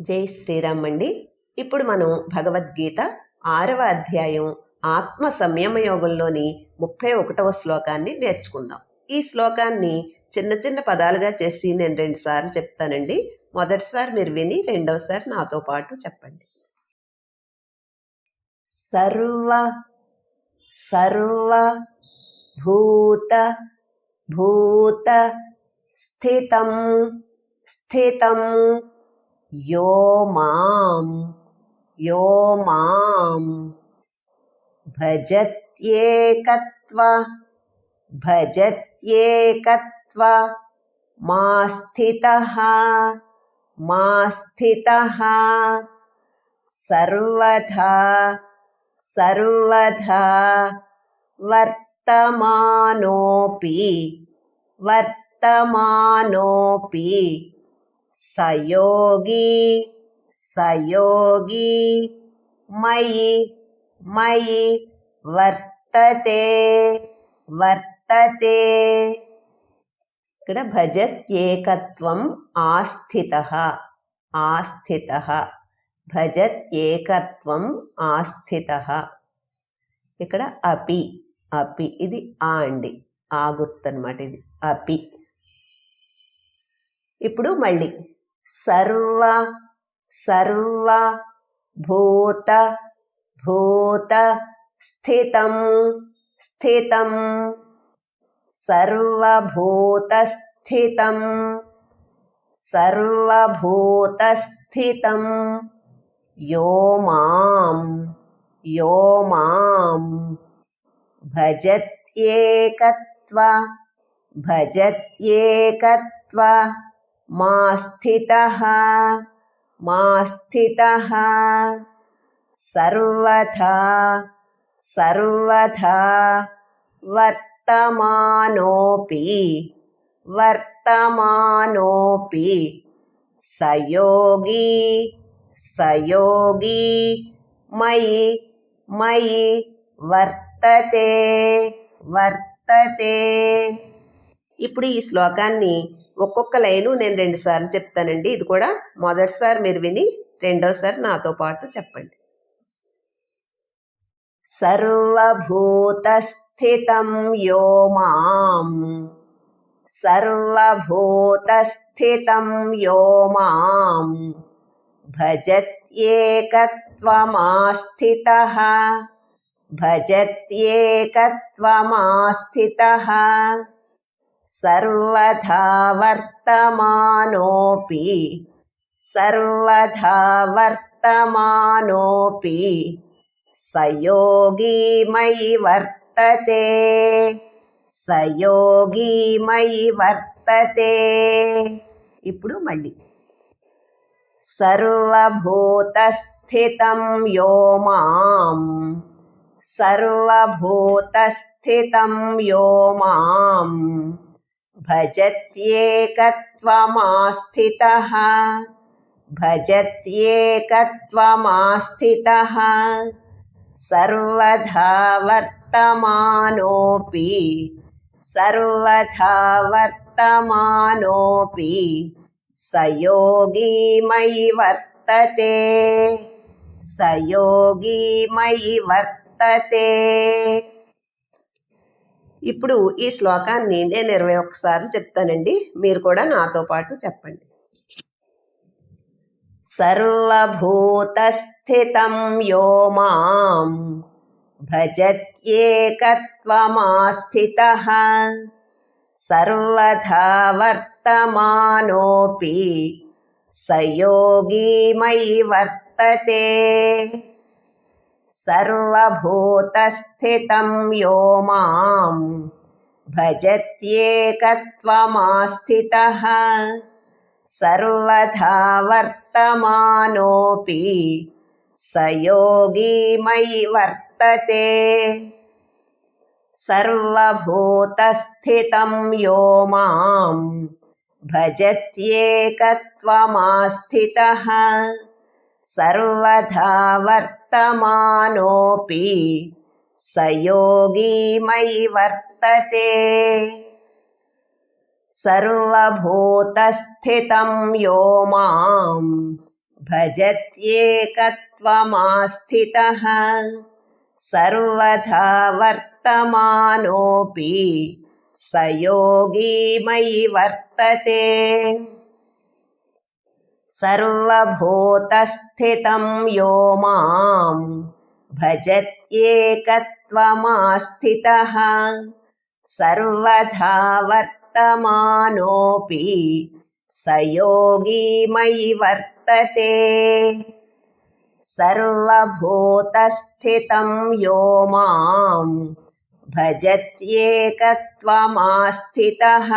జై శ్రీరామ్ అండి. ఇప్పుడు మనం భగవద్గీత ఆరవ అధ్యాయం ఆత్మ సంయమ యోగంలోని ముప్పై ఒకటవ శ్లోకాన్ని నేర్చుకుందాం. ఈ శ్లోకాన్ని చిన్న చిన్న పదాలుగా చేసి నేను రెండు సార్లు చెప్తానండి. మొదటిసారి మీరు విని రెండవసారి నాతో పాటు చెప్పండి. సర్వ సర్వ భూత భూత స్థితం స్థితం यो माँ यो माँ भजत्येकत्व भजत्येकत्व मा स्थितः मा सर्वथा सर्वथा वर्तमानोऽपि वर्तमानोऽपि। సయోగి సయోగి మయి మయి వర్తతే వర్తతే. ఇక్కడ భజత్యేకత్వం ఆస్థిత ఆస్థిత. భజత్యేకత్వం ఆస్థిత. ఇక్కడ అపి అపి ఇది ఆ అండి ఆ గుర్తు అనమాట ఇది అపి. ఇప్పుడు మళ్ళీ. సర్వ సర్వ భూత భూత స్థితం స్థితం. సర్వభూతస్థితం సర్వభూతస్థితం యో మాం యో మాం. భజత్యేకత్వ భజత్యేకత్వ. మా స్థిత మా స్థిత సర్వథా సర్వథా వర్తమానోపి వర్తమానోపి సయోగి సయోగి మయి మయి వర్తతే వర్తతే. ఇప్పుడు ఈ శ్లోకాన్ని ఒక్కొక్క లైను నేను రెండు సార్లు చెప్తానండి. ఇది కూడా మొదటిసారి మీరు విని రెండోసారి నాతో పాటు చెప్పండి. సర్వభూతస్థితం యో మాం. సర్వభూతస్థితం యో మాం. భజత్యేకత్వమాస్థిత. భజత్యేకత్వమాస్థిత. सर्वथा वर्तमानोऽपि सर्वथा वर्तमानोऽपि स योगी मयि वर्तते स योगी मयि वर्तते ఇప్పుడు మళ్ళీ సర్వభూతస్థితం యో మాం సర్వభూతస్థితం యో మాం भजत्येकत्वमास्थितः। भजत्येकत्वमास्थितः। सर्वधा वर्तमानोऽपि। सर्वथा वर्तमानोऽपि। स योगी मयि वर्तते। स योगी मयि वर्तते। ఇప్పుడు ఈ శ్లోకాన్ని నేను ఇరవై ఒక్కసార్లు చెప్తానండి. మీరు కూడా నాతో పాటు చెప్పండి. సర్వభూతస్థితం యో మాం భజత్యేకత్వమాస్థిత సర్వథా వర్తమానోపి సయోగీ మయి వర్తతే सर्वभूतस्थितं यो मां भजत्येकत्वमास्थितः सर्वथा वर्तमानोऽपि स योगी मयि वर्तते। सर्वभूतस्थितं यो मां भजत्येकत्वमास्थितः सर्वथा वर्तमानोऽपि स योगी मयि वर्तते। सर्वभूतस्थितं यो मां भजत्येकत्वमास्थितः। सर्वथा वर्तमानोऽपि स योगी मयि वर्तते सर्वभूतस्थितं यो मां भजत्येकत्वमास्थितः। सर्वथा वर्तमानोऽपि स योगी मयि वर्तते। सर्वभूतस्थितं यो मां भजत्येकत्वमास्थितः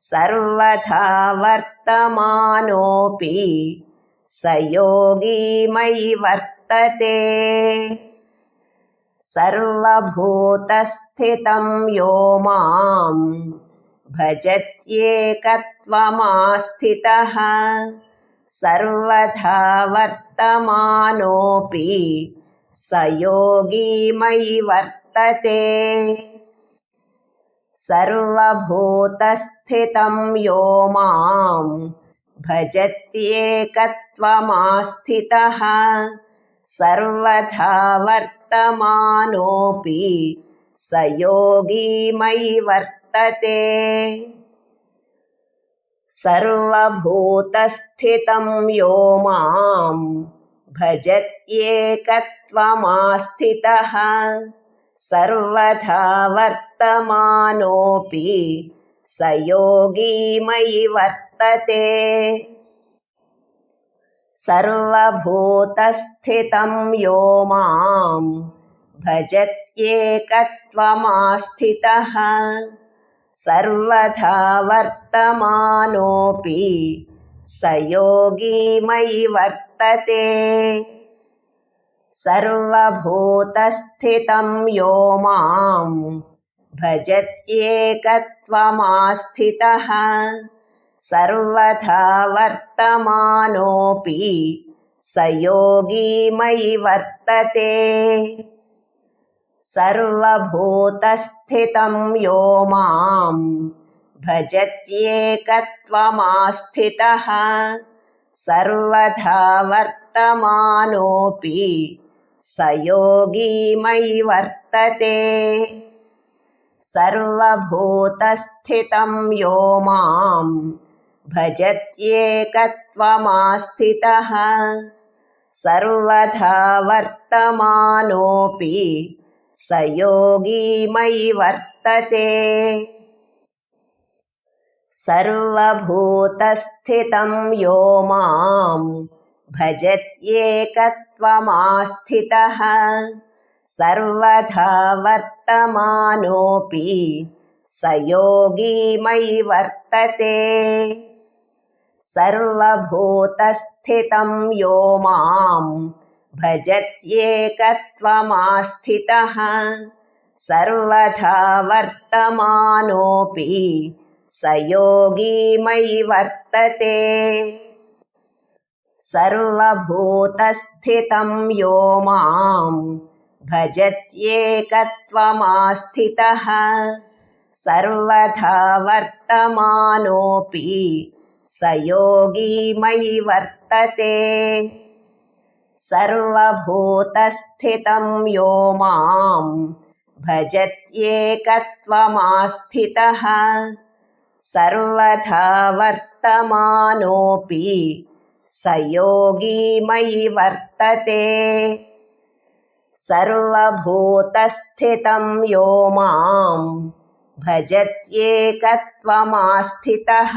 सर्वथा वर्तमानोऽपि स योगी मयि वर्तते सर्वभूतस्थितं यो मां भजत्येकत्वमास्थितः। सर्वथा वर्तमानोऽपि स योगी मयि वर्तते सर्वभूतस्थितं यो मां भजत्येकत्वमास्थितः सर्वथा वर्तमानोऽपि स योगी मयि वर्तते। सर्वभूतस्थितं यो मां भजत्येकत्वमास्थितः सर्वथा वर्तमानोऽपि स योगी मयि वर्तते। सर्वभूतस्थितं यो मां भजत्येकत्वमास्थितः। सर्वथा वर्तमानोऽपि स योगी मयि वर्तते। सर्वभूतस्थितं यो मां भजत्येकत्वमास्थितः सर्वथा वर्तमानोऽपि स योगी मयि वर्तते। सर्वभूतस्थितं यो मां भजत्येकत्वमास्थितः सर्वथा वर्तमानोऽपि स योगी मयि वर्तते सर्वभूतस्थितं यो मां भजत्येकत्वमास्थितः सर्वथा वर्तमानोऽपि स योगी मयि वर्तते। सर्वभूतस्थितं यो मां भजत्येकत्वमास्थितः सर्वथा वर्तमानोऽपि स योगी मयि वर्तते। सर्वभूतस्थितं यो मां भजत्येकत्वमास्थितः। सर्वथा वर्तमानोऽपि स योगी मयि वर्तते। सर्वभूतस्थितं यो मां भजत्येकत्वमास्थितः सर्वथा वर्तमानोऽपि स योगी मयि वर्तते। सर्वभूतस्थितं यो मां भजत्येकत्वमास्थितः सर्वथा वर्तमानोऽपि स योगी मयि वर्तते सर्वभूतस्थितं यो मां भजत्येकत्वमास्थितः।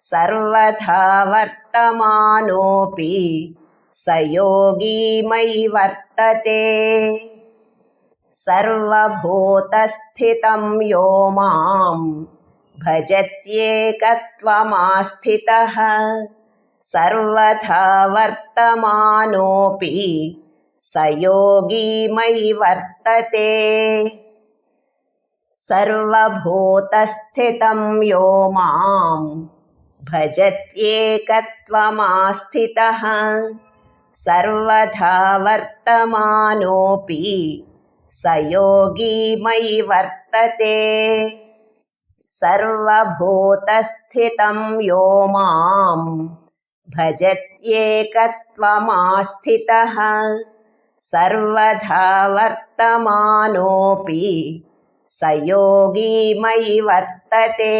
सर्वथा वर्तमानोऽपि स योगी मयि वर्तते। सर्वभूतस्थितं यो मां भजत्येकत्वमास्थितः। सर्वथा वर्तमानोऽपि स योगी मयि वर्तते। सर्वभूतस्थितं यो मां भजत्येकत्वमास्थितः। सर्वथा वर्तमानोऽपि स योगी मयि वर्तते। सर्वभूतस्थितं यो मां भजत्येकत्वमास्थितः। సర్వధా వర్తమానోऽపి సయోగి మయి వర్తతే.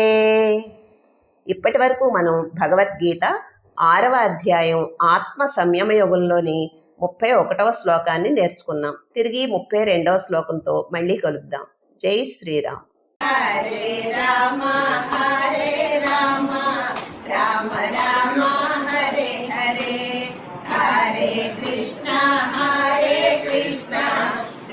ఇప్పటి వరకు మనం భగవద్గీత ఆరవ అధ్యాయం ఆత్మ సంయమ యోగంలోని ముప్పై ఒకటవ శ్లోకాన్ని నేర్చుకున్నాం. తిరిగి ముప్పై రెండవ శ్లోకంతో మళ్ళీ కలుద్దాం. జై శ్రీరామ్. కృష్ణ రామ హరే